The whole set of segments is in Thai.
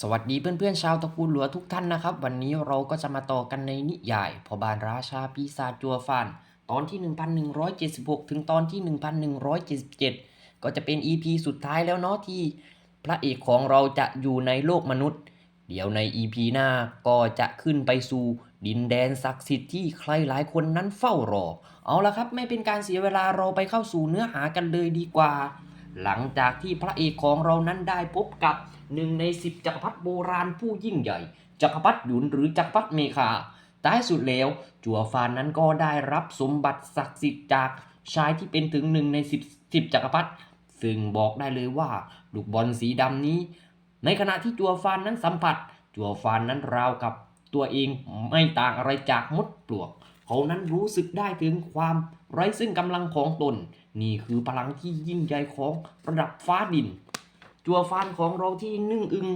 สวัสดีเพื่อนๆชาวตระกูลหลัวทุกท่านนะครับ วันนี้เราก็จะมาต่อกันในนิยายพอบานราชาปีศาจจัวฟานตอนที่ 1176 ถึงตอนที่ 1177 ก็จะเป็น EP สุดท้ายแล้วเนาะที่ พระเอกของเราจะอยู่ในโลกมนุษย์ เดี๋ยวใน EP หน้าก็จะขึ้นไปสู่ดินแดนศักดิ์สิทธิ์ที่ใครหลายคนนั้นเฝ้ารอ เอาละครับไม่เป็นการเสียเวลาเราไปเข้าสู่เนื้อหากันเลยดีกว่า หลังจากที่พระเอกของเรานั้นได้พบกับหนึ่งในสิบจักรพรรดิโบราณผู้ยิ่งใหญ่ จักรพรรดิหยุนหรือจักรพรรดิเมคาท้ายสุดแล้ว จัวฟานนั้นก็ได้รับสมบัติศักดิ์สิทธิ์จากชายที่เป็นถึงหนึ่งในสิบสิบจักรพรรดิซึ่งบอกได้เลยว่าลูกบอลสีดำนี้ ในขณะที่จัวฟานนั้นสัมผัส จัวฟานนั้นราวกับตัวเองไม่ต่างอะไรจากมดปลวก เขานั้นรู้สึกได้ถึงความไร้ซึ่งกำลังของตน นี่คือพลังที่ยิ่งใหญ่ของระดับฟ้าดิน จัวฟานของเราที่นึ่งอึง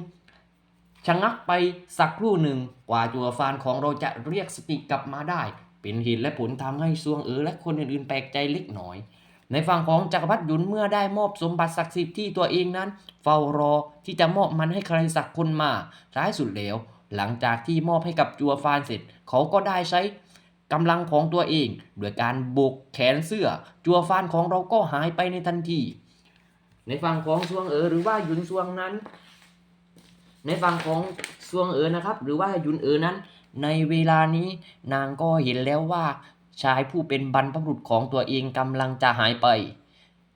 ชะงักไปสักครู่หนึ่งกว่าจัวฟานของเราจะเรียกสติกลับมาได้ เป็นเหตุและผลทำให้ซวงเอ๋อและคนอื่นๆแปลกใจเล็กน้อย ในฝั่งของจักรพรรดิหยุนเมื่อได้มอบสมบัติศักดิ์สิทธิ์ที่ตัวเองนั้น เฝ้ารอที่จะมอบมันให้ใครสักคนมาท้ายสุดแล้ว หลังจากที่มอบให้กับจัวฟานเสร็จ เขาก็ได้ใช้ กำลังของตัวเองโดยการบกแขนเสื้อ จัวฟานของเราก็หายไปในทันที ในฝั่งของซวงเอ๋อหรือว่าหยุนซวงนั้น ในฝั่งของซวงเอ๋อนะครับ หรือว่าหยุนเอ๋อนั้น ในเวลานี้นางก็เห็นแล้วว่าชายผู้เป็นบรรพบุรุษของตัวเองกำลังจะหายไป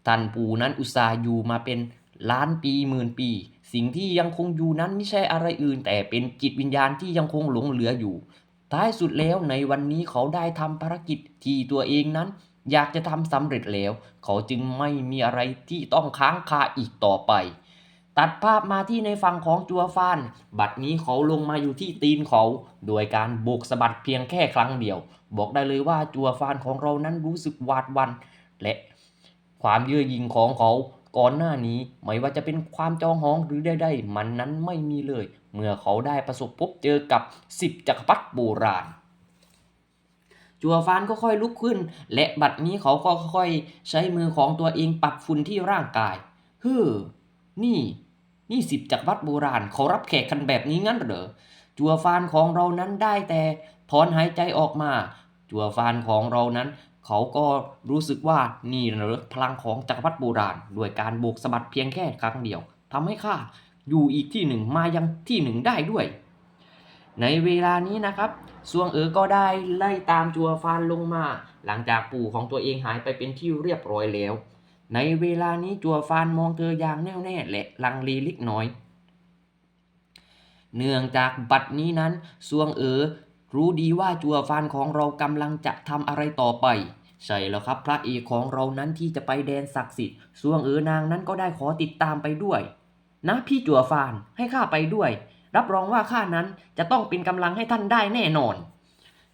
ท่านปู่นั้นอุตส่าห์อยู่มาเป็นล้านปีหมื่นปี สิ่งที่ยังคงอยู่นั้นไม่ใช่อะไรอื่น แต่เป็นจิตวิญญาณที่ยังคงหลงเหลืออยู่ ท้ายสุดแล้วในวันนี้เขาได้ทำภารกิจที่ตัวเองนั้น อยากจะทำสำเร็จแล้ว เขาจึงไม่มีอะไรที่ต้องค้างคาอีกต่อไป ตัดภาพมาที่ในฝั่งของจัวฟาน บัดนี้เขาลงมาอยู่ที่ตีนเขา โดยการโบกสะบัดเพียงแค่ครั้งเดียว บอกได้เลยว่าจัวฟานของเรานั้นรู้สึกหวาดวัน และความเยื่อหยิงของเขา ก่อนหน้านี้ไม่ว่าจะเป็นความจองห้องหรือใดๆมันนั้นไม่มีเลย เมื่อเขาได้ประสบพบเจอกับสิบจักรพรรดิโบราณ จัวฟานก็ค่อยลุกขึ้น และบัดนี้เขาก็ค่อยใช้มือของตัวเองปัดฝุ่นที่ร่างกายเฮ้อนี่นี่สิบจักรพรรดิโบราณเขารับแขกกันแบบนี้งั้นเหรอจัวฟานของเรานั้นได้แต่ถอนหายใจออกมา จัวฟานของเรานั้น เขาก็รู้สึกว่านี่เหรอพลังของจักรพรรดิโบราณด้วยการโบกสะบัดเพียงแค่ครั้งเดียวทำให้ข้าอยู่อีกที่หนึ่งมายังที่หนึ่งได้ด้วย ในเวลานี้นะครับซวงเอ๋อก็ได้ไล่ตามจัวฟานลงมา หลังจากปู่ของตัวเองหายไปเป็นที่เรียบร้อยแล้ว ในเวลานี้จัวฟานมองเธออย่างแน่วแน่และลังเลเล็กน้อย เนื่องจากบัดนี้นั้นซวงเอ๋อ รู้ดีว่าจัวฟานของเรากำลังจะทำอะไรต่อไป ใช่แล้วครับพระเอกของเรานั้นที่จะไปแดนศักดิ์สิทธิ์ซวงเอ๋อนางนั้นก็ได้ขอติดตามไปด้วย นะพี่จัวฟานให้ข้าไปด้วย รับรองว่าข้านั้นจะต้องเป็นกำลังให้ท่านได้แน่นอน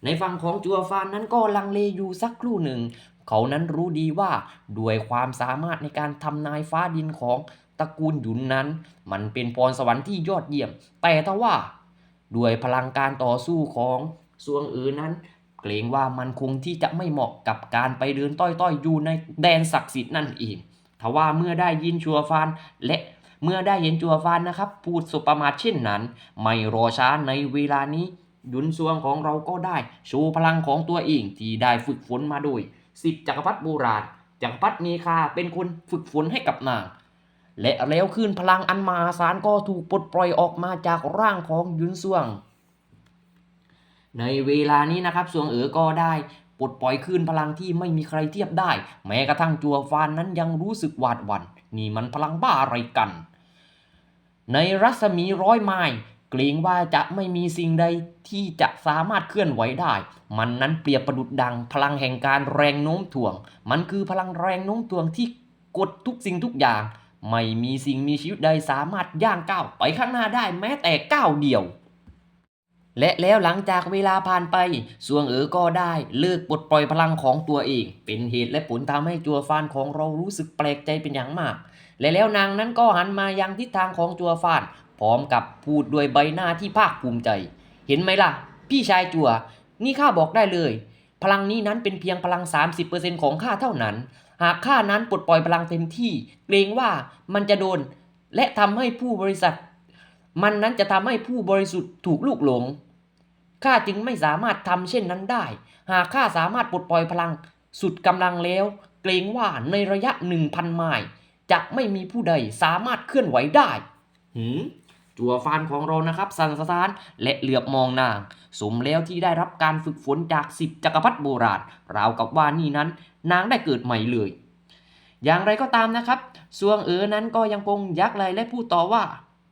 ในฝั่งของจัวฟานนั้นก็ลังเลอยู่สักครู่หนึ่ง เขานั้นรู้ดีว่าด้วยความสามารถในการทำนายฟ้าดินของตระกูลหยุนนั้น มันเป็นพรสวรรค์ที่ยอดเยี่ยม แต่ถ้าว่า ด้วยพลังการต่อสู้ของซวงอ๋อนั้น เกรงว่ามันคงที่จะไม่เหมาะกับการไปเดินต้อยๆอยู่ในแดนศักดิ์สิทธิ์นั่นเองทว่าเมื่อได้ยินจัวฟานและเมื่อได้เห็นจัวฟานนะครับ พูดสุประมาทเช่นนั้น ไม่รอช้าในเวลานี้ ยุนซวงของเราก็ได้โชว์พลังของตัวเองที่ได้ฝึกฝนมาโดยสิบจักรพรรดิโบราณจักรพรรดิเมคาเป็นคนฝึกฝนให้กับนาง และแล้วคลื่นพลังอันมหาศาลก็ถูกปลดปล่อยออกมาจากร่างของยุนซวง ในเวลานี้นะครับสวงเอ๋อก็ได้ปลดปล่อยคลื่นพลังที่ไม่มีใครเทียบได้ แม้กระทั่งจัวฟานนั้นยังรู้สึกหวาดหวัน่นนี่มันพลังบ้าอะไรกัน ในรัศมีร้อยไมล์เกรงว่าจะไม่มีสิ่งใดที่จะสามารถเคลื่อนไหวได้ มันนั้นเปรียบประดุดดัง พลังแห่งการแรงโน้มถ่วง มันคือพลังแรงโน้มถ่วงที่กดทุกสิ่งทุกอย่าง ไม่มีสิ่งมีชีวิตใดสามารถย่างก้าวไปข้างหน้าได้แม้แต่ก้าวเดียว และแล้วหลังจากเวลาผ่านไปซวงเอ๋อก็ได้เลิกปลดปล่อยพลังของตัวเอง เป็นเหตุและผลทำให้จัวฟานของเรารู้สึกแปลกใจเป็นอย่างมาก และแล้วนางนั้นก็หันมายังทิศทางของจัวฟานพร้อมกับพูดด้วยใบหน้าที่ภาคภูมิใจ เห็นไหมล่ะ พี่ชายจัว นี่ข้าบอกได้เลย พลังนี้นั้นเป็นเพียงพลัง 30%ของข้าเท่านั้น หากข้านั้นปลดปล่อยพลังเต็มที่ เกรงว่ามันจะโดน และทำให้ผู้บริษัท มันนั้นจะทำให้ผู้บริสุทธิ์ถูกลูกหลงข้าจึงไม่สามารถทำเช่นนั้นได้ หากข้าสามารถปลดปล่อยพลัง สุดกำลังแล้ว เกรงว่าในระยะหนึ่งพันไมล์จะไม่มีผู้ใดสามารถเคลื่อนไหวได้หืม จัวฟานของเรานะครับสันสะท้านและเหลือบมองนาง สมแล้วที่ได้รับการฝึกฝนจากสิบจักรพรรดิโบราณราวกับว่านี่นั้น นางได้เกิดใหม่เลย อย่างไรก็ตามนะครับซวงเอ๋อนั้นก็ยังคงยักไหลและพูดต่อว่า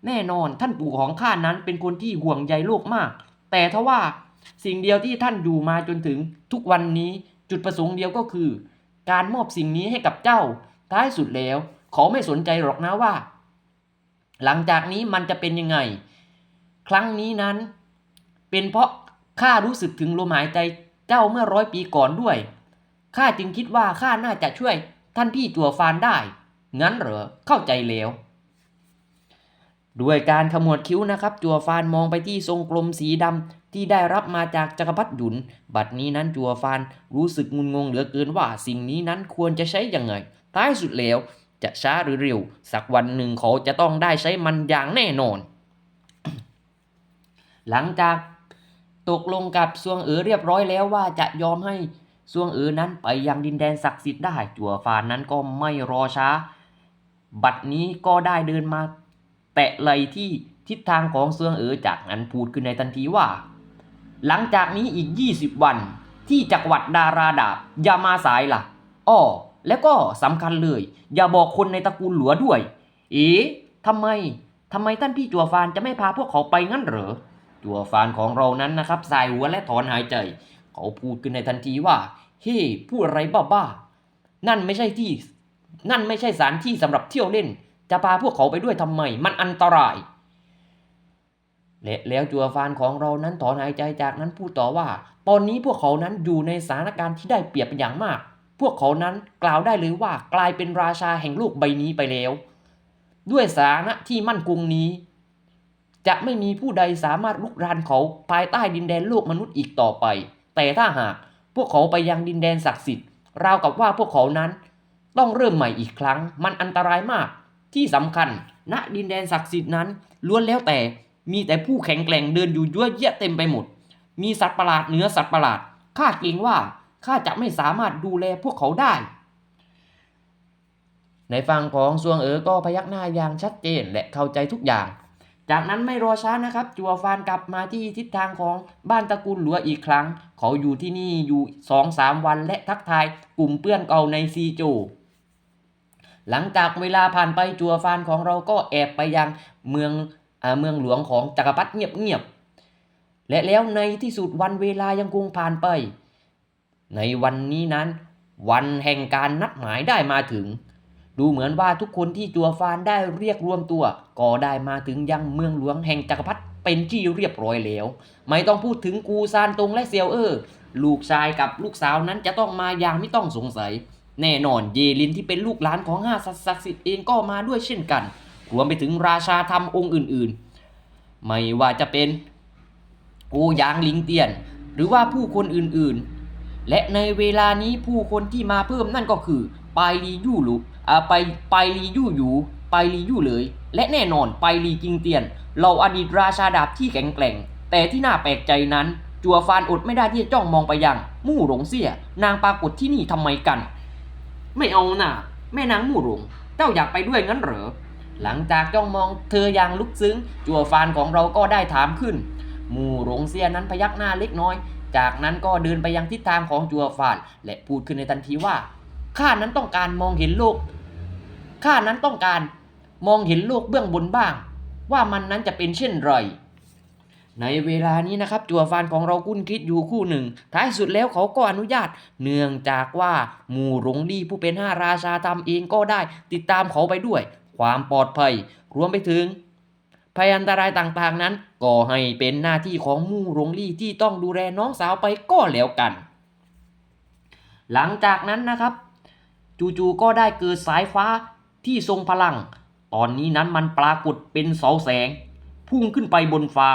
แน่นอนท่านปู่ของข้านั้นเป็นคนที่ห่วงใยโลกมาก แต่ทว่าสิ่งเดียวที่ท่านอยู่มาจนถึงทุกวันนี้จุดประสงค์เดียวก็คือ การมอบสิ่งนี้ให้กับเจ้าท้ายสุดแล้ว เขาไม่สนใจหรอกนะว่า หลังจากนี้มันจะเป็นยังไง ครั้งนี้นั้น เป็นเพราะข้ารู้สึกถึงลมหายใจเจ้าเมื่อร้อยปีก่อนด้วยข้าจึงคิดว่าข้าน่าจะช่วยท่านพี่จัวฟานได้ งั้นเหรอ เข้าใจแล้ว ด้วยการขมวดคิ้วนะครับ จัวฟานมองไปที่ทรงกลมสีดำที่ได้รับมาจากจักรพรรดิหยุน บัดนี้นั้นจัวฟานรู้สึกงุนงงเหลือเกินว่าสิ่งนี้นั้นควรจะใช้อยังไงท้ายสุดแล้ว จะช้าหรือเร็ว สักวันหนึ่งเขาจะต้องได้ใช้มันอย่างแน่นอน หลังจากตกลงกับซวงเอ๋อเรียบร้อยแล้วว่าจะยอมให้ซวงเอ๋อนั้นไปยังดินแดนศักดิ์สิทธิ์ได้ จัวฟานนั้นก็ไม่รอช้า บัดนี้ก็ได้เดินมา แตะไหลที่ทิศทางของซวงเอ๋อจากนั้นพูดขึ้นในทันทีว่า หลังจากนี้อีก 20 วันที่จักรวรรดิดาราดาบอย่ามาสายล่ะอ้อ แล้วก็สำคัญเลย อย่าบอกคนในตระกูลหลัวด้วย เอ๊ะทำไมทำไมท่านพี่จัวฟานจะไม่พาพวกเขาไปงั้นเหรอจัวฟานของเรานั้นนะครับสายหัวและถอนหายใจ เขาพูดขึ้นในทันทีว่าเฮ้พูดอะไรบ้าๆนั่นไม่ใช่ที่ นั่นไม่ใช่สถานที่สำหรับเที่ยวเล่น จะพาพวกเขาไปด้วยทำไม มันอันตรายและแล้วจัวฟานของเรานั้นถอนหายใจจากนั้นพูดต่อว่า ตอนนี้พวกเขานั้นอยู่ในสถานการณ์ที่ได้เปรียบเป็นอย่างมาก พวกเขานั้นกล่าวได้เลยว่ากลายเป็นราชาแห่งโลกใบนี้ไปแล้ว ด้วยสถานะที่มั่นคงนี้ จะไม่มีผู้ใดสามารถลุกรานเขาภายใต้ดินแดนโลกมนุษย์อีกต่อไป แต่ถ้าหากพวกเขาไปยังดินแดนศักดิ์สิทธิ์ราวกับว่าพวกเขานั้น ต้องเริ่มใหม่อีกครั้ง มันอันตรายมาก ที่สำคัญณดินแดนศักดิ์สิทธิ์นั้นล้วนแล้วแต่มีแต่ผู้แข็งแกร่งเดินอยู่ยั่วเยี่ยเต็มไปหมด มีสัตว์ประหลาดเหนือสัตว์ประหลาดข้าเกรงว่า ข้าจะไม่สามารถดูแลพวกเขาได้ ในฝั่งของซวงเอ๋อก็พยักหน้าอย่างชัดเจนและเข้าใจทุกอย่าง จากนั้นไม่รอช้านะครับ จัวฟานกลับมาที่ทิศทางของบ้านตระกูลหลัวอีกครั้ง เขาอยู่ที่นี่อยู่สองสามวันและทักทายกลุ่มเพื่อนเก่าในซีโจหลังจากเวลาผ่านไปจัวฟานของเราก็แอบไปยังเมืองอเมืองหลวงของจักรพรรดิเงียบๆและแล้วในที่สุดวันเวลายังคงผ่านไป ในวันนี้นั้น วันแห่งการนัดหมายได้มาถึง ดูเหมือนว่าทุกคนที่จัวฟานได้เรียกรวมตัว ก็ได้มาถึงยังเมืองหลวงแห่งจักรพรรดิเป็นที่เรียบร้อยแล้ว ไม่ต้องพูดถึงกูซานตงและเซียวเออร์ลูกชายกับลูกสาวนั้นจะต้องมาอย่างไม่ต้องสงสัย แน่นอนเยลินที่เป็นลูกหลานของห้าศักดิ์สิทธิ์เองก็มาด้วยเช่นกัน รวมไปถึงราชาธรรมองค์อื่นๆ ไม่ว่าจะเป็นโอหยางลิงเตียน หรือว่าผู้คนอื่นๆ และในเวลานี้ผู้คนที่มาเพิ่มนั่นก็คือไปายลียู่หลุอ่าไปปายลียู่หยูปายลียู่เลย และแน่นอนไปายลีจิงเตียน เราอดีตราชาดาบที่แข็งแกร่ง แต่ที่น่าแปลกใจนั้น จัวฟานอดไม่ได้ที่จะจ้องมองไปยังมู่หลงเสีย นางปรากฏที่นี่ทำไมกัน ไม่เอาน่ะแม่นางมู่หลงเจ้าอยากไปด้วยงั้นเหรอหลังจากจ้องมองเธออย่างลึกซึ้ง จัวฟานของเราก็ได้ถามขึ้น มู่หลงเซียนั้นพยักหน้าเล็กน้อย จากนั้นก็เดินไปยังทิศทางของจัวฟานและพูดขึ้นในทันทีว่าข้านั้นต้องการมองเห็นโลกข้านั้นต้องการมองเห็นโลกเบื้องบนบ้าง ว่ามันนั้นจะเป็นเช่นไรในเวลานี้นะครับจัวฟานของเราคุ้นคิดอยู่คู่หนึ่ง ท้ายสุดแล้วเขาก็อนุญาต เนื่องจากว่าหมู่หลงลี่ผู้เป็นห้าราชาทำเองก็ได้ ติดตามเขาไปด้วย ความปลอดภัย รวมไปถึง ภัยอันตรายต่างๆนั้น ก็ให้เป็นหน้าที่ของมู่หลงลี่ที่ต้องดูแลน้องสาวไปก็แล้วกัน หลังจากนั้นนะครับ จู่ๆก็ได้เกิดสายฟ้าที่ทรงพลัง ตอนนี้นั้นมันปรากฏเป็นเสาแสง พุ่งขึ้นไปบนฟ้า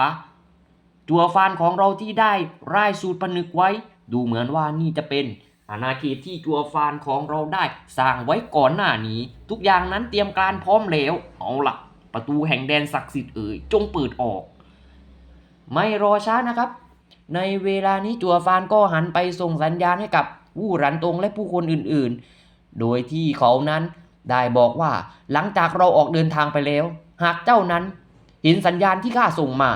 จัวฟานของเราที่ได้ร่ายสูตรผนึกไว้ ดูเหมือนว่านี่จะเป็นอาณาเขตที่จัวฟานของเราได้สร้างไว้ก่อนหน้านี้ ทุกอย่างนั้นเตรียมการพร้อมแล้วเอาล่ะ ประตูแห่งแดนศักดิ์สิทธิ์เอ่ยจงเปิดออก ไม่รอช้านะครับ ในเวลานี้จัวฟานก็หันไปส่งสัญญาณให้กับผู้รันตรงและผู้คนอื่นๆ โดยที่เขานั้นได้บอกว่าหลังจากเราออกเดินทางไปแล้ว หากเจ้านั้นเห็นสัญญาณที่ข้าส่งมา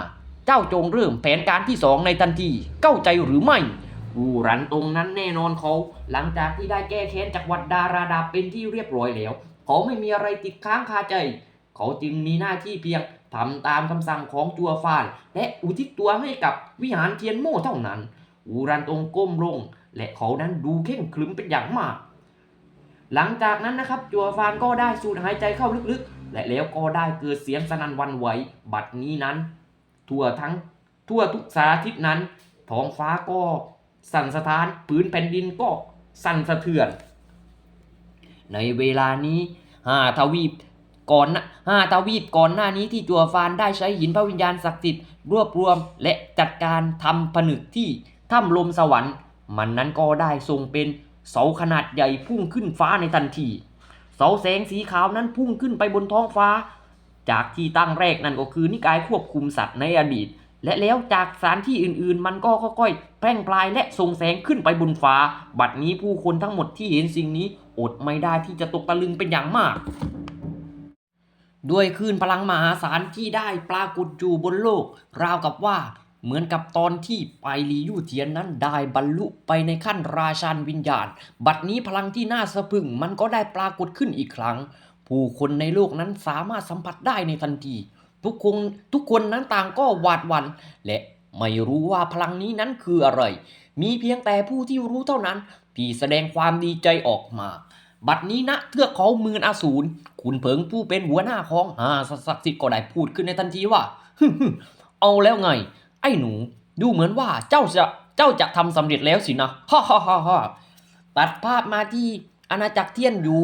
เจ้าจงเริ่มแผนการที่สองในทันทีเข้าใจหรือไม่ผู้รันตรงนั้นแน่นอนเขา หลังจากที่ได้แก้แค้นจากวัดดาราดาเป็นที่เรียบร้อยแล้ว เขาไม่มีอะไรติดค้างคาใจ เขาจึงมีหน้าที่เพียงทำตามคำสั่งของจัวฟาน และอุทิศตัวให้กับวิหารเทียนโม่เท่านั้น อูรันตรงก้มลง และเขานั้นดูเข่งขรึมเป็นอย่างมาก หลังจากนั้นนะครับจัวฟานก็ได้สูดหายใจเข้าลึกๆ และแล้วก็ได้เกิดเสียงสนั่นวันไหว บัดนี้นั้น ทั่วทั้งทั่วทุกสารทิศนั้น ท้องฟ้าก็สั่นสะท้านพื้นแผ่นดินก็สั่นสะเทือน ในเวลานี้ห้าทวีป ก่อนนะห้าทวีปก่อนหน้านี้ที่จัวฟานได้ใช้หินพระวิญญาณศักดิ์สิทธิ์รวบรวมและจัดการทำผนึกที่ถ้ำลมสวรรค์ มันนั้นก็ได้ทรงเป็นเสาขนาดใหญ่พุ่งขึ้นฟ้าในทันที เสาแสงสีขาวนั้นพุ่งขึ้นไปบนท้องฟ้า จากที่ตั้งแรกนั่นก็คือนิกายควบคุมสัตว์ในอดีต และแล้วจากสถานที่อื่นๆ มันก็ค่อยๆแพร่งพลายและส่งแสงขึ้นไปบนฟ้า บัดนี้ผู้คนทั้งหมดที่เห็นสิ่งนี้อดไม่ได้ที่จะตกตะลึงเป็นอย่างมาก ด้วยคลื่นพลังมหาศาลที่ได้ปรากฏอยู่บนโลก ราวกับว่าเหมือนกับตอนที่ไปลียู่เทียนนั้นได้บรรลุไปในขั้นราชันวิญญาณ บัดนี้พลังที่น่าสะพึงมันก็ได้ปรากฏขึ้นอีกครั้ง ผู้คนในโลกนั้นสามารถสัมผัสได้ในทันที ทุกคนทุกคนนั้นต่างก็หวาดหวัน่นและไม่รู้ว่าพลังนี้นั้นคืออะไร มีเพียงแต่ผู้ที่รู้เท่านั้นที่แสดงความดีใจออกมา บัดนี้นะเทือกเขามืนอาสูรคุณเผิงผู้เป็นหัวหน้าของหาศักดิ์สิทธิ์ก็ได้พูดขึ้นในทันทีว่าเอาแล้วไง ไอ้หนู ดูเหมือนว่าเจ้าจะเจ้าจะทำสำเร็จแล้วสินะฮ่าฮ่าฮ่าฮ่าตัดภาพมาที่อาณาจักรเทียนอยู่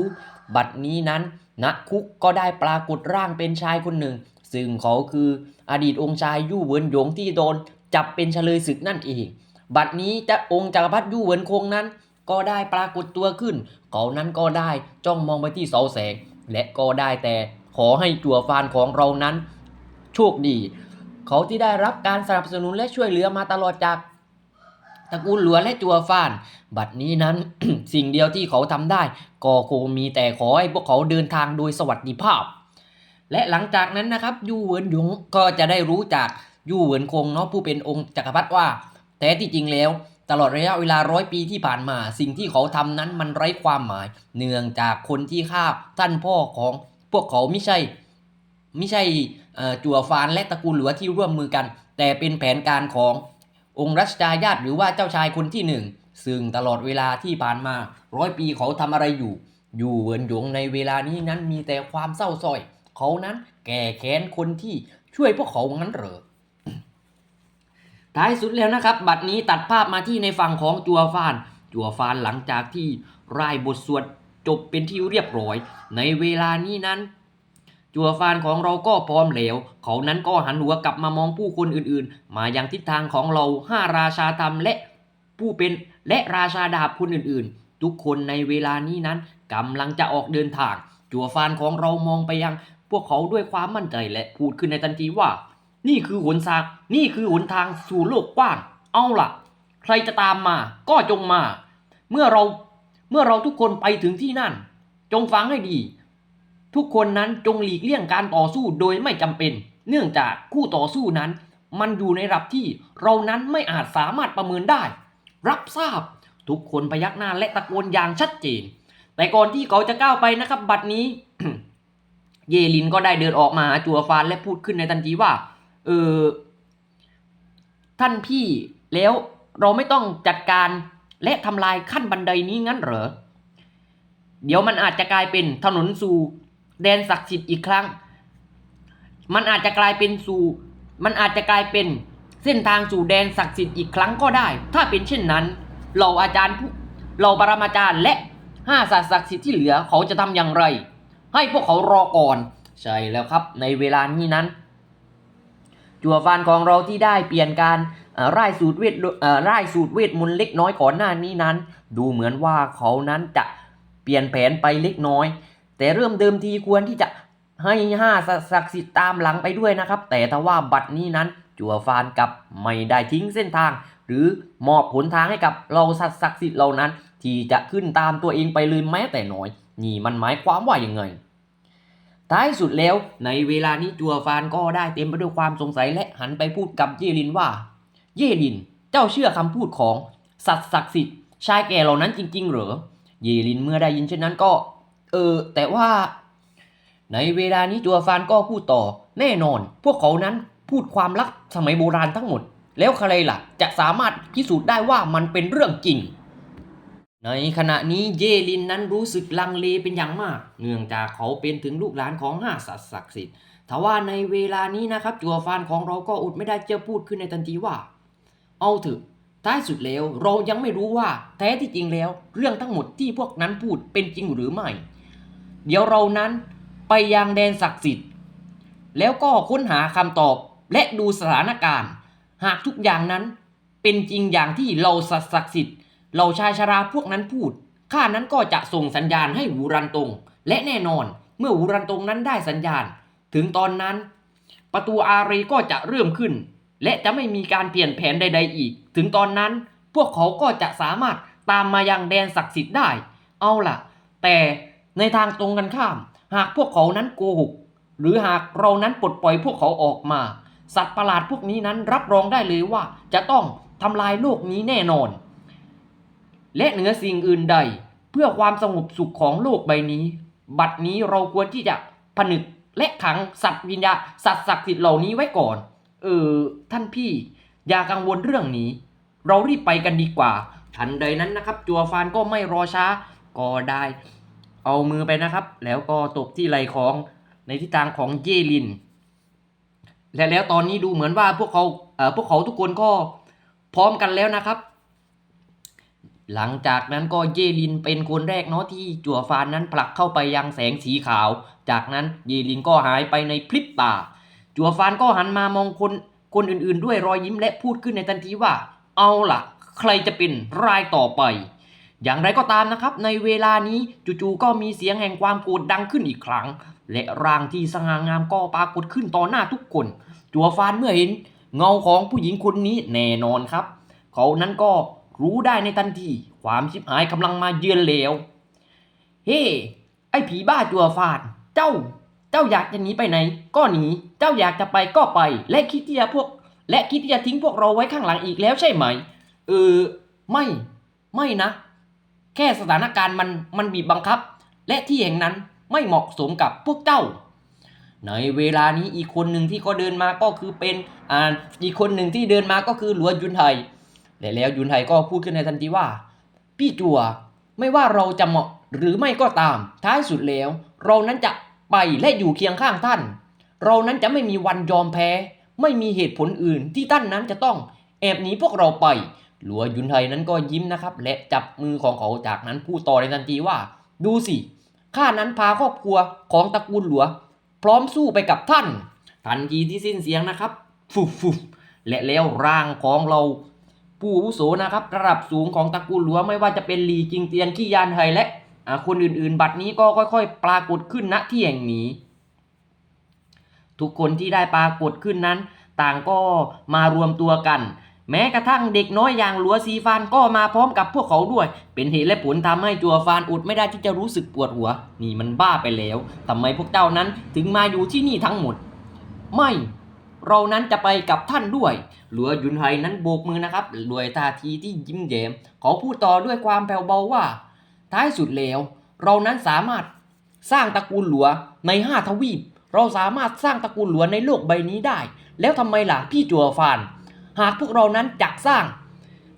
บัดนี้นั้นณคุกก็ได้ปรากฏร่างเป็นชายคนหนึ่ง ซึ่งเขาคืออดีตองค์ชายยู่เวินหยงที่โดน จับเป็นเฉลยศึกนั่นเอง บัดนี้จะองค์จักรพรรดิยู่เวินคงนั้น ก็ได้ปรากฏตัวขึ้น เขานั้นก็ได้จ้องมองไปที่เสาแสง และก็ได้แต่ขอให้จั่วฟานของเรานั้น โชคดี เขาที่ได้รับการสนับสนุนและช่วยเหลือมาตลอดจากตระกูลหลวและจัวฟาน บัดนี้นั้น สิ่งเดียวที่เขาทำได้ ก็คงมีแต่ขอให้พวกเขาเดินทางโดยสวัสดิภาพ และหลังจากนั้นนะครับยู่เหวินหยงก็จะได้รู้จากยู่เหวินคงเนาะผู้เป็นองค์จักรพรรดิว่าแต่ที่จริงแล้ว ตลอดระยะเวลาร้อยปีที่ผ่านมา สิ่งที่เขาทำนั้นมันไร้ความหมาย เนื่องจากคนที่ฆ่าท่านพ่อของพวกเขาไม่ใช่ไม่ใช่จั่วฟานและตระกูลหลัวที่ร่วมมือกัน แต่เป็นแผนการขององค์รัชดาญาติหรือว่าเจ้าชายคนที่หนึ่งซึ่งตลอดเวลาที่ผ่านมาร้อยปีเขาทำอะไรอยู่ อยู่เวินหยงในเวลานี้นั้นมีแต่ความเศร้าส้อย เขานั้นแก่แค้นคนที่ช่วยพวกเขางั้นเหรอ ท้ายสุดแล้วนะครับ บัดนี้ตัดภาพมาที่ในฝั่งของจัวฟาน จัวฟานหลังจากที่รายบทสวดจบเป็นที่เรียบร้อย ในเวลานี้นั้น จัวฟานของเราก็พร้อมแล้วเขานั้นก็หันหัวกลับมามองผู้คนอื่นๆ มายังทิศทางของเราห้าราชาธรรมและผู้เป็นและราชาดาบคนอื่นๆ ทุกคนในเวลานี้นั้นกำลังจะออกเดินทาง จัวฟานของเรามองไปยัง พวกเขาด้วยความมั่นใจและพูดขึ้นในทันทีว่า นี่คือหนทาง นี่คือหนทางสู่โลกกว้าง เอาล่ะ ใครจะตามมา ก็จงมา เมื่อเราเมื่อเราทุกคนไปถึงที่นั่น จงฟังให้ดี ทุกคนนั้นจงหลีกเลี่ยงการต่อสู้โดยไม่จำเป็น เนื่องจากคู่ต่อสู้นั้น มันอยู่ในระดับที่เรานั้นไม่อาจสามารถประเมินได้ รับทราบทุกคนพยักหน้าและตะโกนอย่างชัดเจน แต่ก่อนที่เขาจะก้าวไปนะครับ บัดนี้ เยลินก็ได้เดินออกมาจัวฟานและพูดขึ้นในทันทีว่า ออท่านพี่แล้วเราไม่ต้องจัดการและทำลายขั้นบันไดนี้งั้นเหรอ เดี๋ยวมันอาจจะกลายเป็นถนนสู่แดนศักดิ์สิทธิ์อีกครั้ง มันอาจจะกลายเป็นสู่ มันอาจจะกลายเป็นเส้นทางสู่แดนศักดิ์สิทธิ์อีกครั้งก็ได้ ถ้าเป็นเช่นนั้น เหล่าอาจารย์ผู้เหล่าปรมาจารย์และห้าศาสตร์ศักดิ์สิทธิ์ที่เหลือเขาจะทำอย่างไร ให้พวกเขารอก่อน ใช่แล้วครับ ในเวลานี้นั้น จั่วฟานของเราที่ได้เปลี่ยนการร่ายสูตรเวทร่ายสูตรเวทมนต์เล็กน้อยก่อนหน้านี้นั้น ดูเหมือนว่าเขานั้นจะเปลี่ยนแผนไปเล็กน้อย แต่เริ่มเดิมทีควรที่จะให้ห้าศักดิ์สิทธิ์ตามหลังไปด้วยนะครับ แต่ถ้าว่าบัตรนี้นั้น จัวฟานกับไม่ได้ทิ้งเส้นทาง หรือมอบหนทางให้กับเราสัตว์ศักดิ์สิทธิ์เหล่านั้น ที่จะขึ้นตามตัวเองไปเลยแม้แต่น้อย นี่มันหมายความว่าอยังไง ท้ายสุดแล้วในเวลานี้จัวฟานก็ได้เต็มไปด้วยความสงสัยและหันไปพูดกับเยลินว่า เยลิน เจ้าเชื่อคำพูดของสัตว์ศักดิ์สิทธิ์ชายแก่เหล่านั้นจริง ๆ เหรอ เยลินเมื่อได้ยินเช่นนั้นก็ เออ แต่ว่า ในเวลานี้จัวฟานก็พูดต่อ แน่นอน พวกเขานั้นพูดความลักสมัยโบราณทั้งหมด แล้วใครล่ะ จะสามารถพิสูจน์ได้ว่ามันเป็นเรื่องจริง ในขณะนี้เยลินนั้นรู้สึกลังเลเป็นอย่างมาก เนื่องจากเขาเป็นถึงลูกหลานของห้าสัตว์ศักดิ์สิทธิ์ทว่าในเวลานี้นะครับ จัวฟานของเราก็อดไม่ได้จะพูดขึ้นในทันทีว่า เอาเถอะท้ายสุดแล้วเรายังไม่รู้ว่าแท้ที่จริงแล้ว เรื่องทั้งหมดที่พวกนั้นพูดเป็นจริงหรือไม่ เดี๋ยวเรานั้นไปยังแดนศักดิ์สิทธิ์ แล้วก็ค้นหาคำตอบและดูสถานการณ์ หากทุกอย่างนั้นเป็นจริงอย่างที่เราสัตว์ศักดิ์สิทธิ์ เราชายชราพวกนั้นพูด ข้านั้นก็จะส่งสัญญาณให้หูรันตง และแน่นอนเมื่อหูรันตงนั้นได้สัญญาณ ถึงตอนนั้น ประตูอารีก็จะเริ่มขึ้น และจะไม่มีการเปลี่ยนแผนใด ๆ อีก ถึงตอนนั้นพวกเขาก็จะสามารถตามมายังแดนศักดิ์สิทธิ์ได้ เอาล่ะ แต่ในทางตรงกันข้าม หากพวกเขานั้นโกหก หรือหากเรานั้นปลดปล่อยพวกเขาออกมา สัตว์ประหลาดพวกนี้นั้นรับรองได้เลยว่า จะต้องทำลายโลกนี้แน่นอน และเหนือสิ่งอื่นใด เพื่อความสงบสุขของโลกใบนี้ บัดนี้เราควรที่จะผนึกและขังสัตว์วิญญาสัตว์ศักดิ์สิทธิ์เหล่านี้ไว้ก่อน เออ ท่านพี่ อย่ากังวลเรื่องนี้ เรารีบไปกันดีกว่า ทันใดนั้นนะครับ จัวฟานก็ไม่รอช้า ก็ได้ เอามือไปนะครับ แล้วก็ตบที่ไหล่ของในทิศทางของเยลิน และแล้วตอนนี้ดูเหมือนว่าพวกเขาเอ่อพวกเขาทุกคนก็พร้อมกันแล้วนะครับ หลังจากนั้นก็เยลินเป็นคนแรกเนาะที่จั่วฟานนั้นผลักเข้าไปยังแสงสีขาว จากนั้นเยลินก็หายไปในพริบตา จั่วฟานก็หันมามองคนคนอื่นๆ ด้วยรอยยิ้มและพูดขึ้นในทันทีว่า เอาล่ะ ใครจะเป็นรายต่อไป อย่างไรก็ตามนะครับ ในเวลานี้จู่ๆก็มีเสียงแห่งความโกรธดังขึ้นอีกครั้ง และร่างที่สง่างามก็ปรากฏขึ้นต่อหน้าทุกคน จั่วฟานเมื่อเห็น เงาของผู้หญิงคนนี้แน่นอนครับ เขานั้นก็ รู้ได้ในทันที ความชิบหายกำลังมาเยือนแล้ว เฮ้ไอ้ผีบ้าจัวฟานเจ้า เจ้าอยากจะหนีไปไหน ก็หนี เจ้าอยากจะไปก็ไป และคิดที่จะพวก และคิดที่จะทิ้งพวกเราไว้ข้างหลังอีกแล้วใช่ไหม เออ ไม่ ไม่นะ แค่สถานการณ์มัน มันบีบบังคับ และที่แห่งนั้นไม่เหมาะสมกับพวกเจ้า ในเวลานี้อีกคนหนึ่งที่เขาเดินมาก็คือเป็น อ่า อีกคนหนึ่งที่เดินมาก็คือหลวงยุนไท และแล้วยุนไทก็พูดขึ้นในทันทีว่า พี่จัวไม่ว่าเราจะเหมาะหรือไม่ก็ตาม ท้ายสุดแล้ว เรานั้นจะไปและอยู่เคียงข้างท่าน เรานั้นจะไม่มีวันยอมแพ้ ไม่มีเหตุผลอื่นที่ท่านนั้นจะต้องแอบหนีพวกเราไป หลัวยุนไทนั้นก็ยิ้มนะครับ และจับมือของเขาจากนั้นพูดต่อในทันทีว่า ดูสิข้านั้นพาครอบครัวของตระกูลหลัว พร้อมสู้ไปกับท่าน ทันทีที่สิ้นเสียงนะครับฟุบฟุบและแล้วร่างของเรา ผู้อาวุโสนะครับระดับสูงของตระกูลหลัวไม่ว่าจะเป็นหลีจิงเตียนขี้ยานไทและคนอื่นๆ บัดนี้ก็ค่อยๆ ปรากฏขึ้นณที่แห่งนี้ ทุกคนที่ได้ปรากฏขึ้นนั้น ต่างก็มารวมตัวกัน แม้กระทั่งเด็กน้อยอย่างหลัวซีฟานก็มาพร้อมกับพวกเขาด้วย เป็นเหตุและผลทำให้จัวฟานอดไม่ได้ที่จะรู้สึกปวดหัว นี่มันบ้าไปแล้วทำไมพวกเจ้านั้นถึงมาอยู่ที่นี่ทั้งหมด ไม่ เรานั้นจะไปกับท่านด้วย หลัวยุนไฮนั้นโบกมือนะครับด้วยท่าทีที่ยิ้มแย้มเขาพูดต่อด้วยความแผ่วเบาว่า ท้ายสุดแล้ว เรานั้นสามารถสร้างตระกูลหลัวในห้าทวีป เราสามารถสร้างตระกูลหลัวในโลกใบนี้ได้ แล้วทำไมล่ะพี่จัวฟาน หากพวกเรานั้นจักสร้าง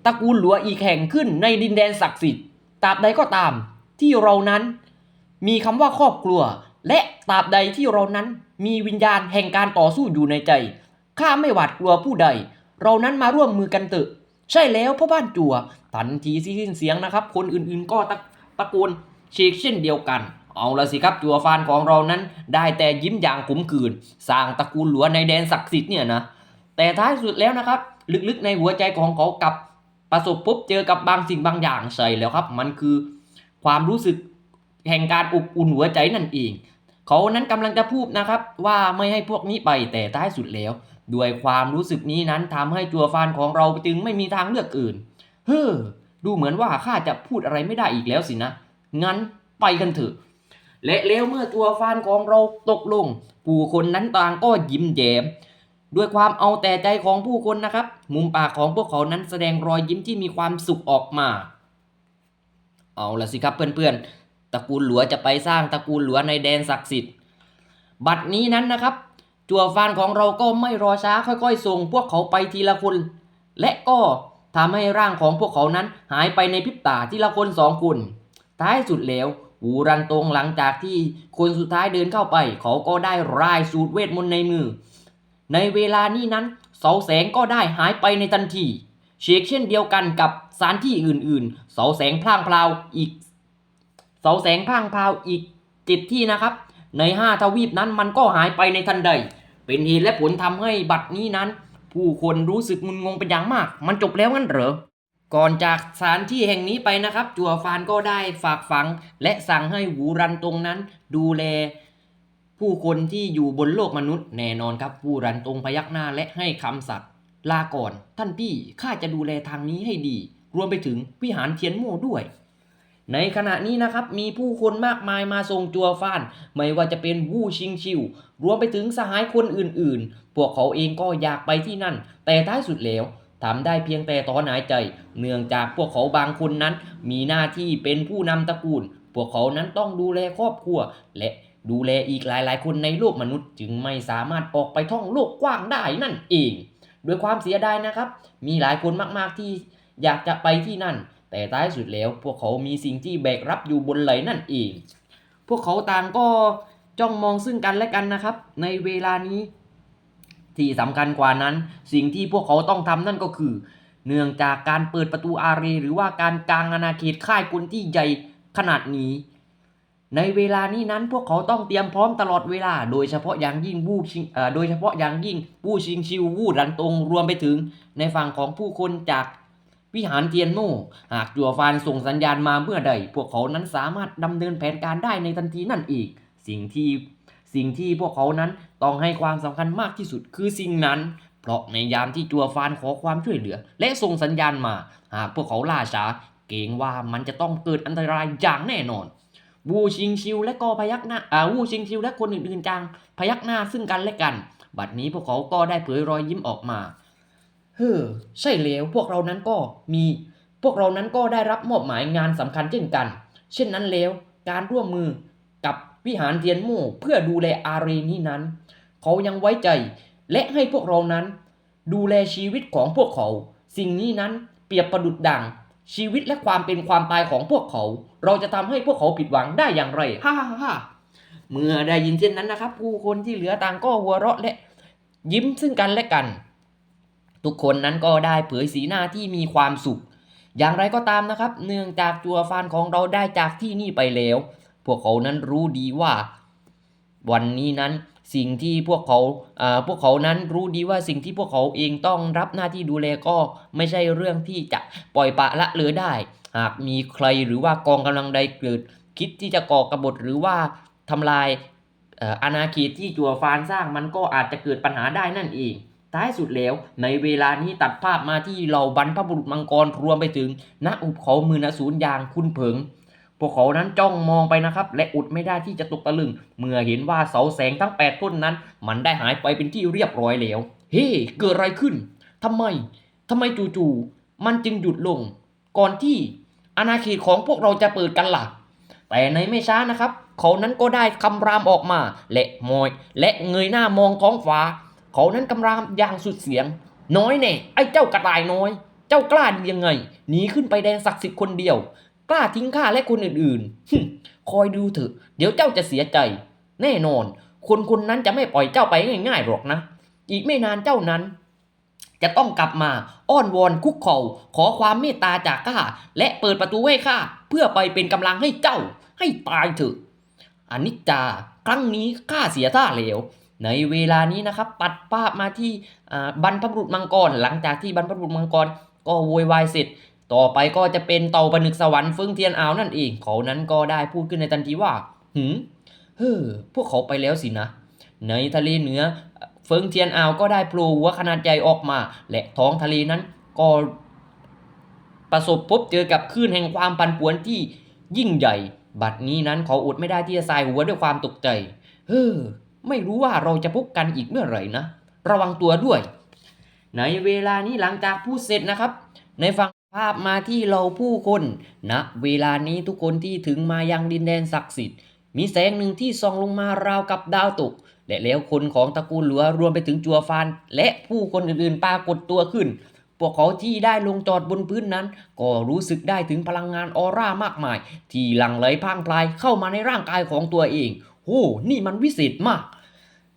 ตระกูลหลัวอีกแห่งขึ้นในดินแดนศักดิ์สิทธิ์ตราบใดก็ตาม ที่เรานั้น มีคำว่าครอบครัว และตราบใดที่เรานั้นมีวิญญาณแห่งการต่อสู้อยู่ในใจ ข้าไม่หวาดกลัวผู้ใด เรานั้นมาร่วมมือกันเถอะ ใช่แล้วพ่อบ้านจัวทันทีที่สิ้นเสียงนะครับ คนอื่นๆก็ตะตะโกนเชกเช่นเดียวกัน เอาละสิครับจัวฟานของเรานั้น ได้แต่ยิ้มอย่างขมขื่นสร้างตระกูลหลัวในแดนศักดิ์สิทธิ์เนี่ยนะ แต่ท้ายสุดแล้วนะครับ ลึกๆในหัวใจของเขากับประสบพบเจอกับบางสิ่งบางอย่างใช่แล้วครับ มันคือความรู้สึกแห่งการอบอุ่นหัวใจนั่นเอง เขานั้นกำลังจะพูดนะครับ ว่าไม่ให้พวกนี้ไปแต่ท้ายสุดแล้ว ด้วยความรู้สึกนี้นั้นทำให้จัวฟานของเราจึงไม่มีทางเลือกอื่น เฮ้อดูเหมือนว่าข้าจะพูดอะไรไม่ได้อีกแล้วสินะ งั้นไปกันเถอะและแล้วเมื่อตัวฟานของเราตกลง ผู้คนนั้นต่างก็ยิ้มแย้มด้วยความเอาแต่ใจของผู้คนนะครับ มุมปากของพวกเขานั้นแสดงรอยยิ้มที่มีความสุขออกมา เอาละสิครับเพื่อนๆ ตระกูลหลัวจะไปสร้างตระกูลหลัวในแดนศักดิ์สิทธิ์ บัดนี้นั้นนะครับจัวฟานของเราก็ไม่รอช้าค่อยๆ ส่งพวกเขาไปทีละคน และก็ทำให้ร่างของพวกเขานั้นหายไปในพริบตาทีละคนสองคนท้ายสุดแล้วหูรันตรงหลังจากที่คนสุดท้ายเดินเข้าไป เขาก็ได้ร่ายสูตรเวทมนต์ในมือ ในเวลานี้นั้นเสาแสงก็ได้หายไปในทันทีเชกเช่นเดียวกันกับสานที่อื่นๆ เสาแสงพล่างพราวอีก เสาแสงพล่างพราวอีกเจ็ดที่นะครับ ในห้าทวีปนั้นมันก็หายไปในทันใด เป็นเหตุและผลทำให้บัตรนี้นั้น ผู้คนรู้สึกงุนงงเป็นอย่างมาก มันจบแล้วงั้นเหรอก่อนจากสถานที่แห่งนี้ไปนะครับ จัวฟานก็ได้ฝากฝัง และสั่งให้หูรันตรงนั้น ดูแล ผู้คนที่อยู่บนโลกมนุษย์แน่นอนครับผู้รันตรงพยักหน้าและให้คำสัตย์ลาก่อน ท่านพี่ข้าจะดูแลทางนี้ให้ดี รวมไปถึงวิหารเทียนโม่ด้วย ในขณะนี้นะครับมีผู้คนมากมายมาทรงจัวฟาน ไม่ว่าจะเป็นวู่ชิงชิว รวมไปถึงสหายคนอื่นๆ พวกเขาเองก็อยากไปที่นั่น แต่ท้ายสุดแล้วทำได้เพียงแต่ตอนหายใจ เนื่องจากพวกเขาบางคนนั้น มีหน้าที่เป็นผู้นำตระกูล พวกเขานั้นต้องดูแลครอบครัว และดูแลอีกหลายๆ คนในโลกมนุษย์ จึงไม่สามารถออกไปท่องโลกกว้างได้นั่นเอง ด้วยความเสียดายนะครับ มีหลายคนมากๆที่อยากจะไปที่นั่น แต่ท้ายสุดแล้วพวกเขามีสิ่งที่แบกรับอยู่บนไหลนั่นเอง พวกเขาต่างก็จ้องมองซึ่งกันและกันนะครับ ในเวลานี้ ที่สำคัญกว่านั้น สิ่งที่พวกเขาต้องทำนั่นก็คือ เนื่องจากการเปิดประตูอารีหรือว่าการกางอาณาเขตค่ายกลที่ใหญ่ขนาดนี้ ในเวลานี้นั้นพวกเขาต้องเตรียมพร้อมตลอดเวลา โดยเฉพาะอย่างยิ่งวู่ชิงโดยเฉพาะอย่างยิ่งวู่ชิงชิววู่รันตรงรวมไปถึง ในฝั่งของผู้คนจาก วิหารเทียนโม่หากจัวฟานส่งสัญญาณมาเมื่อใด พวกเขานั้นสามารถดำเนินแผนการได้ในทันทีนั่นเองสิ่งที่สิ่งที่พวกเขานั้นต้องให้ความสำคัญมากที่สุดคือสิ่งนั้น เพราะในยามที่จัวฟานขอความช่วยเหลือ และส่งสัญญาณมา หากพวกเขาล่าช้า เกรงว่ามันจะต้องเกิดอันตรายอย่างแน่นอนวูชิงชิวและก็พยักหน้าอ่าวูชิงชิวและคนอื่นๆจางพยักหน้าซึ่งกันและกัน บัดนี้พวกเขาก็ได้เผยรอยยิ้มออกมา เฮ้อใช่แล้วพวกเรานั้นก็มี พวกเรานั้นก็ได้รับมอบหมายงานสำคัญเช่นกัน เช่นนั้นแล้วการร่วมมือกับวิหารเทียนโม่เพื่อดูแลอารีนี้นั้น เขายังไว้ใจและให้พวกเรานั้น ดูแลชีวิตของพวกเขา สิ่งนี้นั้นเปรียบประดุดดังชีวิตและความเป็นความตายของพวกเขา เราจะทำให้พวกเขาผิดหวังได้อย่างไรฮ่าฮ่าฮ่าเมื่อได้ยินเช่นนั้นนะครับ ผู้คนที่เหลือต่างก็หัวเราะและ ยิ้มซึ่งกันและกัน ทุกคนนั้นก็ได้เผยสีหน้าที่มีความสุข อย่างไรก็ตามนะครับ เนื่องจากจัวฟานของเราได้จากที่นี่ไปแล้ว พวกเขานั้นรู้ดีว่า วันนี้นั้นสิ่งที่พวกเขาพวกเขานั้นรู้ดีว่าสิ่งที่พวกเขาเองต้องรับหน้าที่ดูแลก็ไม่ใช่เรื่องที่จะปล่อยปละละเลยได้ หากมีใครหรือว่ากองกำลังใดเกิด คิดที่จะก่อกบฏหรือว่าทำลายเอ่ออาณาเขตที่จัวฟานสร้างมันก็อาจจะเกิดปัญหาได้นั่นเอง ท้ายสุดแล้ว ในเวลานี้ตัดภาพมาที่เหล่าบรรพบุรุษมังกรรวมไปถึงณอุบเขามือนสูรอย่างคุณเผิง พวกเขานั้นจ้องมองไปนะครับ และอดไม่ได้ที่จะตกตะลึง เมื่อเห็นว่าเสาแสงทั้ง 8 ต้นนั้น มันได้หายไปเป็นที่เรียบร้อยแล้ว เฮ้ เกิดอะไรขึ้นทำไมทำไมจู่ๆมันจึงหยุดลง ก่อนที่อาณาเขตของพวกเราจะเปิดกันล่ะแต่ในไม่ช้านะครับ เขานั้นก็ได้คำรามออกมา และมอย และเงยหน้ามองท้องฟ้า เขานั้นคำรามอย่างสุดเสียง น้อยแน่ไอ้เจ้ากระต่ายน้อย เจ้ากล้าดียังไงหนีขึ้นไปแดนศักดิ์สิทธิ์คนเดียว กล้าทิ้งข้าและคนอื่นๆหึคอยดูเถอะ เดี๋ยวเจ้าจะเสียใจ แน่นอน คนคนนั้นจะไม่ปล่อยเจ้าไปง่ายๆหรอกนะ อีกไม่นานเจ้านั้น จะต้องกลับมาอ้อนวอนคุกเข่าขอความเมตตาจากข้าและเปิดประตูให้ข้าเพื่อไปเป็นกำลังให้เจ้า ให้ตายเถอะอนิจจา ครั้งนี้ข้าเสียท่าแล้ว ในเวลานี้นะครับปัดภาพมาที่บรรพบุรุษมังกร หลังจากที่บรรพบุรุษมังกร ก็โวยวายเสร็จ ต่อไปก็จะเป็นเต่าปนึกสวรรค์ฟึ่งเทียนอาวนั่นเองเขานั้นก็ได้พูดขึ้นในทันทีว่าหืมเฮ้อพวกเขาไปแล้วสินะ ในทะเลเหนือเฟิงเทียนอาวก็ได้โผล่หัวขนาดใหญ่ออกมา และท้องทะเลนั้นก็ประสบพบเจอกับคลื่นแห่งความปั่นป่วนที่ยิ่งใหญ่ บัดนี้นั้นเขาอดไม่ได้ที่จะสายหัวด้วยความตกใจ เฮ้อ ไม่รู้ว่าเราจะพบกันอีกเมื่อไหร่นะ ระวังตัวด้วย ในเวลานี้หลังจากพูดเสร็จนะครับ ในฝั่งภาพมาที่เราผู้คนณนะเวลานี้ทุกคนที่ถึงมายังดินแดนศักดิ์สิทธิ์ มีแสงหนึ่งที่ส่องลงมาราวกับดาวตก และแล้วคนของตระกูลหลัวรวมไปถึงจัวฟาน และผู้คนอื่นๆปรากฏตัวขึ้น พวกเขาที่ได้ลงจอดบนพื้นนั้น ก็รู้สึกได้ถึงพลังงานออร่ามากมาย ที่หลั่งไหลพรางพลายเข้ามาในร่างกายของตัวเอง โอ้นี่มันวิเศษมาก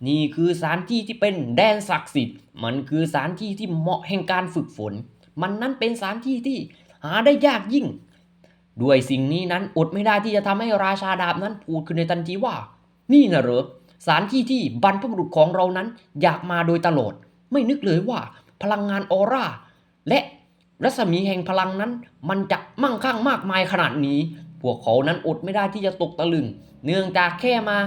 นี่คือสถานที่ที่เป็นแดนศักดิ์สิทธิ์ มันคือสถานที่ที่เหมาะแห่งการฝึกฝน มันนั้นเป็นสถานที่ที่หาได้ยากยิ่ง ด้วยสิ่งนี้นั้นอดไม่ได้ที่จะทำให้ราชาดาบนั้นพูดขึ้นในทันทีว่า นี่นะเหรอสถานที่ที่บรรพบุรุษของเรานั้นอยากมาโดยตลอด ไม่นึกเลยว่า พลังงานออร่า และรัศมีแห่งพลังนั้น มันจะมั่งคั่งมากมายขนาดนี้ พวกเขานั้นอดไม่ได้ที่จะตกตะลึง เนื่องจากแค่มา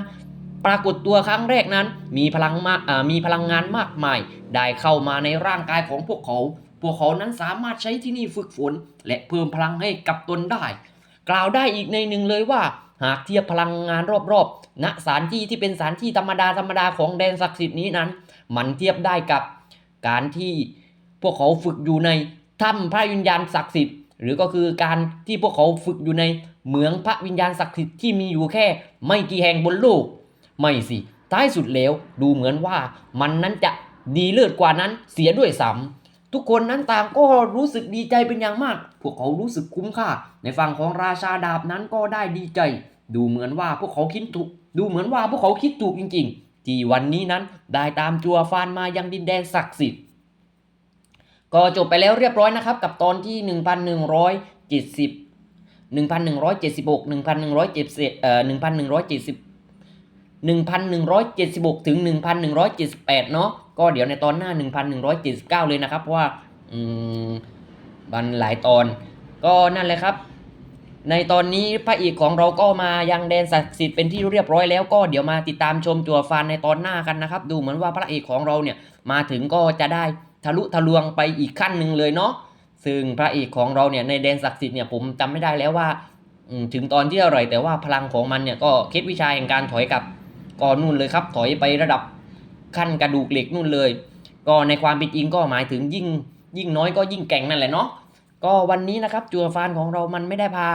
ปรากฏตัวครั้งแรกนั้น มีพลังมามีพลังงานมากมาย ได้เข้ามาในร่างกายของพวกเขา พวกเขานั้นสามารถใช้ที่นี่ฝึกฝน และเพิ่มพลังให้กับตนได้ กล่าวได้อีกในหนึ่งเลยว่า หากเทียบพลังงานรอบๆ ณสถานที่ที่เป็นสถานที่ธรรมดาธรรมดาของแดนศักดิ์สิทธิ์นี้นั้น มันเทียบได้กับการที่พวกเขาฝึกอยู่ในถ้ำพระวิญญาณศักดิ์สิทธิ์ หรือก็คือการที่พวกเขาฝึกอยู่ในเหมืองพระวิญญาณศักดิ์สิทธิ์ที่มีอยู่แค่ ไม่กี่แห่งบนโลก ไม่สิ ท้ายสุดแล้วดูเหมือนว่ามันนั้นจะดีเลิศกว่านั้นเสียด้วยซ้ำทุกคนนั้นต่างก็รู้สึกดีใจเป็นอย่างมาก พวกเขารู้สึกคุ้มค่า ในฝั่งของราชาดาบนั้นก็ได้ดีใจ ดูเหมือนว่าพวกเขาคิดถูก ดูเหมือนว่าพวกเขาคิดถูกจริง ๆ ที่วันนี้นั้นได้ตามจัวฟานมายังดินแดนศักดิ์สิทธิ์ ก็จบไปแล้วเรียบร้อยนะครับ กับตอนที่ 1170 1176 1170เอ่อ1170 1176 ถึง 1178 เนาะก็เดี๋ยวในตอนหน้า 1179 เลยนะครับ เพราะว่าอืมมันหลายตอน ก็นั่นแหละครับ ในตอนนี้พระเอกของเราก็มายังแดนศักดิ์สิทธิ์เป็นที่เรียบร้อยแล้วก็เดี๋ยวมาติดตามชมจัวฟานในตอนหน้ากันนะครับ ดูเหมือนว่าพระเอกของเราเนี่ยมาถึงก็จะได้ ทะลุทะลวงไปอีกขั้นหนึ่งเลยเนาะซึ่งพระเอกของเราเนี่ยในแดนศักดิ์สิทธิ์เนี่ยผมจำไม่ได้แล้วว่าถึงตอนที่เท่าไหร่แต่ว่าพลังของมันเนี่ยก็เคล็ดวิชาแห่งการถอยกลับก่อนนู่นเลยครับ ถอยไประดับขั้นกระดูกเหล็กนู่นเลย ก็ในความเป็นจริงก็หมายถึงยิ่งยิ่งน้อยก็ยิ่งแก่งนั่นแหละเนาะก็วันนี้นะครับจัวฟานของเรามันไม่ได้พา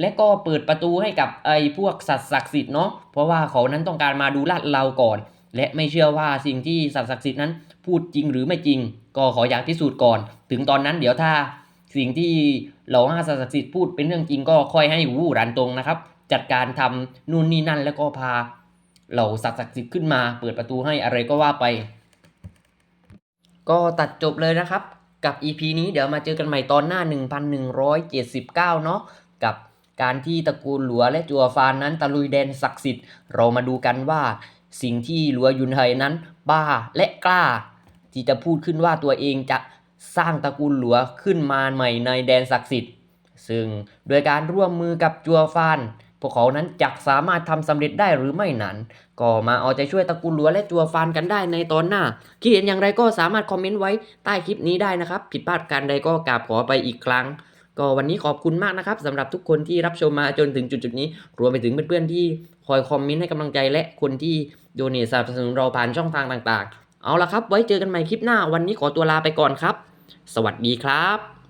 และก็เปิดประตูให้กับไอ้พวกสัตว์ศักดิ์สิทธิ์เนาะเพราะว่าเขานั้นต้องการมาดูลาดเราก่อน และไม่เชื่อว่าสิ่งที่สัตว์ศักดิ์สิทธิ์นั้น พูดจริงหรือไม่จริง ก็ขออยากพิสูจน์ก่อน ถึงตอนนั้นเดี๋ยวถ้าสิ่งที่เหล่าห้าศักดิ์สิทธิ์พูดเป็นเรื่องจริงก็ค่อยให้หูรันตรงนะครับ จัดการทำนู่นนี่นั่นแล้วก็พา เหล่าศักดิ์สิทธิ์ขึ้นมา เปิดประตูให้อะไรก็ว่าไป ก็ตัดจบเลยนะครับ กับ EP นี้เดี๋ยวมาเจอกันใหม่ตอนหน้า 1179 เนาะกับการที่ตระกูลหลัวและจัวฟานนั้นตะลุยแดนศักดิ์สิทธิ์เรามาดูกันว่า สิ่งที่หลัวยุนไฮนั้น บ้าและกล้า ที่จะพูดขึ้นว่าตัวเองจะสร้างตระกูลหลัวขึ้นมาใหม่ในแดนศักดิ์สิทธิ์ ซึ่งโดยการร่วมมือกับจัวฟานพวกเขานั้นจะสามารถทำสำเร็จได้หรือไม่นั้น ก็มาเอาใจช่วยตระกูลหลัวและจัวฟานกันได้ในตอนหน้า คิดเห็นอย่างไรก็สามารถคอมเมนต์ไว้ใต้คลิปนี้ได้นะครับ ผิดพลาดการใดก็กราบขอไปอีกครั้ง ก็วันนี้ขอบคุณมากนะครับสำหรับทุกคนที่รับชมมาจนถึงจุดๆนี้ รวมไปถึงเพื่อนๆที่คอยคอมเมนต์ให้กำลังใจและคนที่โดเนทสนับสนุนเราผ่านช่องทางต่างๆ เอาละครับ ไว้เจอกันใหม่คลิปหน้า วันนี้ขอตัวลาไปก่อนครับ สวัสดีครับ